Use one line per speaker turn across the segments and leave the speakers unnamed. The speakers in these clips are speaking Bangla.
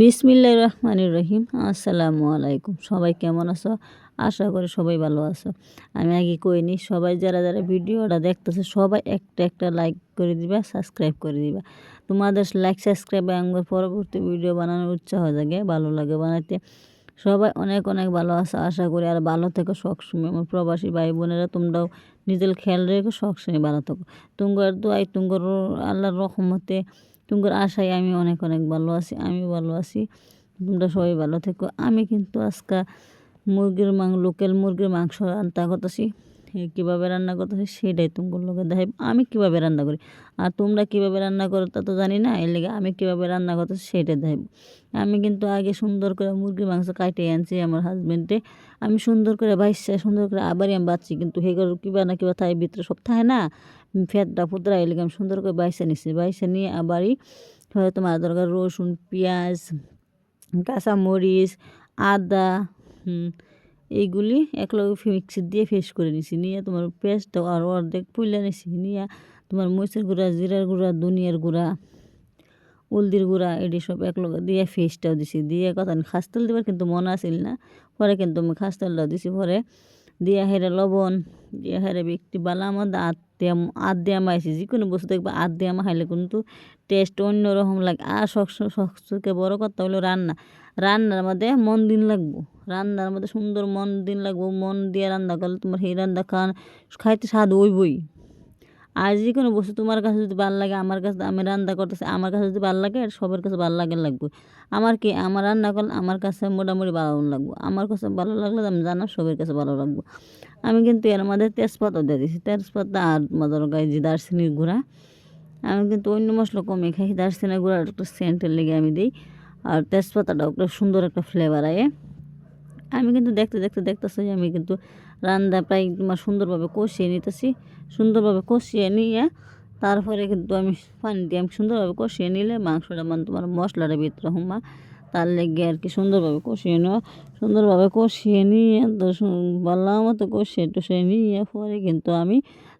বিসমিল্লাহ রহমান রহিম। আসসালামু আলাইকুম। সবাই কেমন আছো? আশা করি সবাই ভালো আছো। আমি আগে কইনি সবাই যারা যারা ভিডিওটা দেখতেছে, সবাই একটা একটা লাইক করে দিবা সাবস্ক্রাইব করে দিবা। তোমাদের লাইক সাবস্ক্রাইব আমার পরবর্তী ভিডিও বানানোর উৎসাহ জাগে, ভালো লাগে বানাইতে। সবাই অনেক অনেক ভালো আছে, আশা করি। আর ভালো থেকো সবসময় আমার প্রবাসী ভাই বোনেরা তোমরাও নিজের খেয়াল রেখো সবসময় ভালো থাকো। তুঙ্গর দোয়াই তুঙ্গর আল্লাহর রহমতে তুঙ্গর আশায় আমি অনেক অনেক ভালো আছি আমি ভালো আছি। তোমরা সবাই ভালো থেকো। আমি কিন্তু আজকে মুরগির মাংস লোকাল মুরগির মাংস আনতে করতেছি। কীভাবে রান্না করতেছি সেটাই তোমার লোকে দেখাই আমি কীভাবে রান্না করি? আর তোমরা কীভাবে রান্না করো তা তো জানি না, এর লেগে আমি কীভাবে রান্না করতেছি সেটাই দেখাইব আমি কিন্তু আগে সুন্দর করে মুরগির মাংস কাটে আনছি আমার হাজব্যান্ডে আমি সুন্দর করে বাইসে, সুন্দর করে আবারই আমি বাঁচছি, কিন্তু হে কিবা না কিবা থাই, ভিতরে সব থাকে না। ফেদটা ফুদরা এলে আমি সুন্দর করে বাইসে নিচ্ছি বাইসে নিয়ে আবারই হয়তো তোমার দরকার রসুন, পেঁয়াজ, কাঁচামরিচ, আদা এইগুলি একলগে মিক্সি দিয়ে ফেস করে নিছি। নিয়ে তোমার পেস্টটা আর অর্ধেক পুইলে নিছি। নিয়ে তোমার মরিচের গুঁড়া, জিরার গুঁড়া দুনিয়ার গুঁড়া উলদির গুঁড়া এটি সব একলগে দিয়ে ফেসটাও দিছি। দিয়ে কথা খাস্তেল দিবার কিন্তু মনে আসিল না। পরে কিন্তু আমি খাস্তেলটাও দিছি। পরে দিয়া হেরে লবণ, দিয়া হেরে একটি বালা মধ্যে আত দিয়া আত দিয়া মাইছি। যে কোনো বস্তু দেখবে আত দিয়া মাখাইলে কিন্তু টেস্ট অন্যরকম লাগে। আর শখ সবচেয়ে বড় কথা হলো রান্না। রান্নার মধ্যে মন দিন লাগবো। রান্নার মধ্যে সুন্দর মন দিন লাগবো। মন দিয়ে রান্না করলে তোমার সেই রান্না খান, খাইতে স্বাদ ওইবই আর যে কোনো বস্তু তোমার কাছে যদি ভালো লাগে, আমার কাছে আমি রান্না করতেছি, আমার কাছে যদি ভালো লাগে আর সবার কাছে ভালো লাগে লাগবে। আমার কি, আমার রান্না করলে আমার কাছে মোটামুটি ভালো লাগবো। আমার কাছে ভালো লাগলে আমি জানা সবার কাছে ভালো লাগবো। আমি কিন্তু এর মধ্যে তেজপাতা দিয়ে দিয়েছি তেজপাতা আর মজার গায়ে যে দারচিনির গুঁড়া, আমি কিন্তু অন্য মশলা কমে খাই। দারচিনির গুঁড়া একটু সেন্টের লেগে আমি দিই। আর তেজপাতাটাও একটা সুন্দর একটা ফ্লেভার আয়। আমি কিন্তু দেখতে দেখতে, দেখতেছি আমি কিন্তু রান্না প্রায় তোমার সুন্দরভাবে কষিয়ে নিতেছি। সুন্দরভাবে কষিয়ে নিয়ে তারপরে কিন্তু আমি পানি দিয়ে আমি সুন্দরভাবে কষিয়ে নিলে মাংসটা মানে তোমার মশলাটা ভিতরে হুমা, তার লেগে আর কি সুন্দরভাবে কষিয়ে নেওয়া। সুন্দরভাবে কষিয়ে নিয়ে তো বললাম মতো কষিয়ে টষিয়ে নিয়ে পরে কিন্তু আমি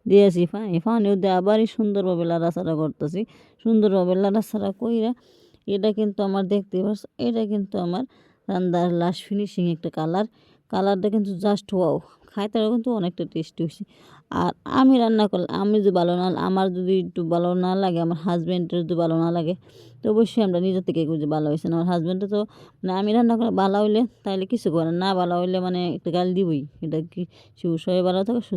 দিয়েছি পানি। পানিও দিয়ে আবারই সুন্দরভাবে লাড়াচাড়া করতেছি। সুন্দরভাবে লাড়াচাড়া কইরা এটা কিন্তু আমার দেখতে পাচ্ছ এটা কিন্তু আমার রান্নার লাস্ট ফিনিশিং একটা কালার কালারটা কিন্তু জাস্ট ওয়াও খাইতেও কিন্তু অনেকটা টেস্টি হয়েছে আর আমি রান্না করলে, আমি যদি ভালো না, আমার যদি একটু ভালো না লাগে, আমার হাজব্যান্ডের যদি ভালো না লাগে, তো অবশ্যই আমরা নিজের থেকে বুঝি ভালো হয়েছে না। আমার হাজব্যান্ডে তো মানে আমি রান্না করে ভালো হইলে তাহলে কিছু করে না। ভালো হইলে মানে একটা গাল দিবই। এটা কি সবাই ভালো থাকে সুস্থ